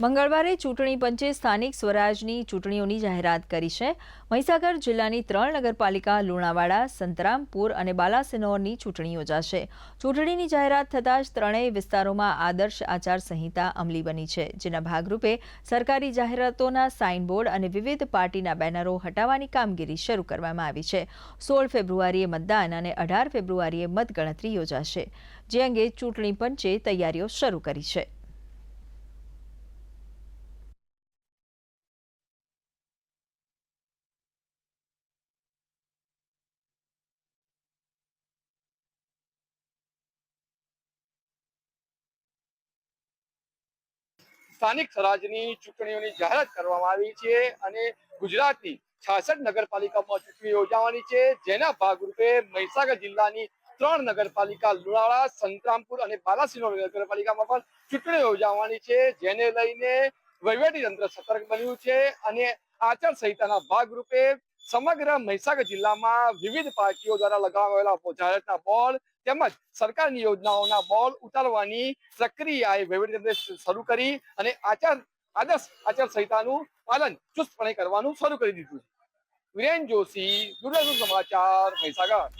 મંગળવારે ચૂંટણી પંચે સ્થાનિક સ્વરાજની ચૂંટણીઓની જાહેરાત કરી છે. મહીસાગર જિલ્લાની ત્રણ નગરપાલિકા લુણાવાડા, સંતરામપુર અને બાલાસિનોરની ચૂંટણી યોજાશે. ચૂંટણીની જાહેરાત થતાં જ ત્રણેય વિસ્તારોમાં આદર્શ આચારસંહિતા અમલી બની છે, જેના ભાગરૂપે સરકારી જાહેરાતોના સાઇનબોર્ડ અને વિવિધ પાર્ટીના બેનરો હટાવવાની કામગીરી શરૂ કરવામાં આવી છે. સોળ ફેબ્રુઆરીએ મતદાન અને અઢાર ફેબ્રુઆરીએ મતગણતરી યોજાશે, જે અંગે ચૂંટણી પંચે તૈયારીઓ શરૂ કરી છે. સ્થાનિક સ્વરાજની ચૂંટણીઓની જાહેરાત કરવામાં આવી છે અને ગુજરાતની છાસઠ નગરપાલિકામાં ચૂંટણી યોજાવાની છે, જેના ભાગરૂપે મહીસાગર જિલ્લાની ત્રણ નગરપાલિકા લુણાળા સંતરામપુર અને બાલાસિનોર નગરપાલિકામાં પણ ચૂંટણી યોજાવાની છે, જેને લઈને વહીવટી તંત્ર સતર્ક બન્યું છે અને આચારસંહિતાના ભાગરૂપે સમગ્ર મહીસાગર જિલ્લામાં વિવિધ પાર્ટીઓ દ્વારા લગાવવામાં જાહેરાતના બોર્ડ તેમજ સરકારની યોજનાઓના બોર્ડ ઉતારવાની પ્રક્રિયાએ વહીવટીતંત્રે શરૂ કરી અને આચાર, આદર્શ આચાર સંહિતાનું પાલન ચુસ્તપણે કરવાનું શરૂ કરી દીધું. વિરેન જોશી, દૂરદર્શન સમાચાર, મહીસાગર.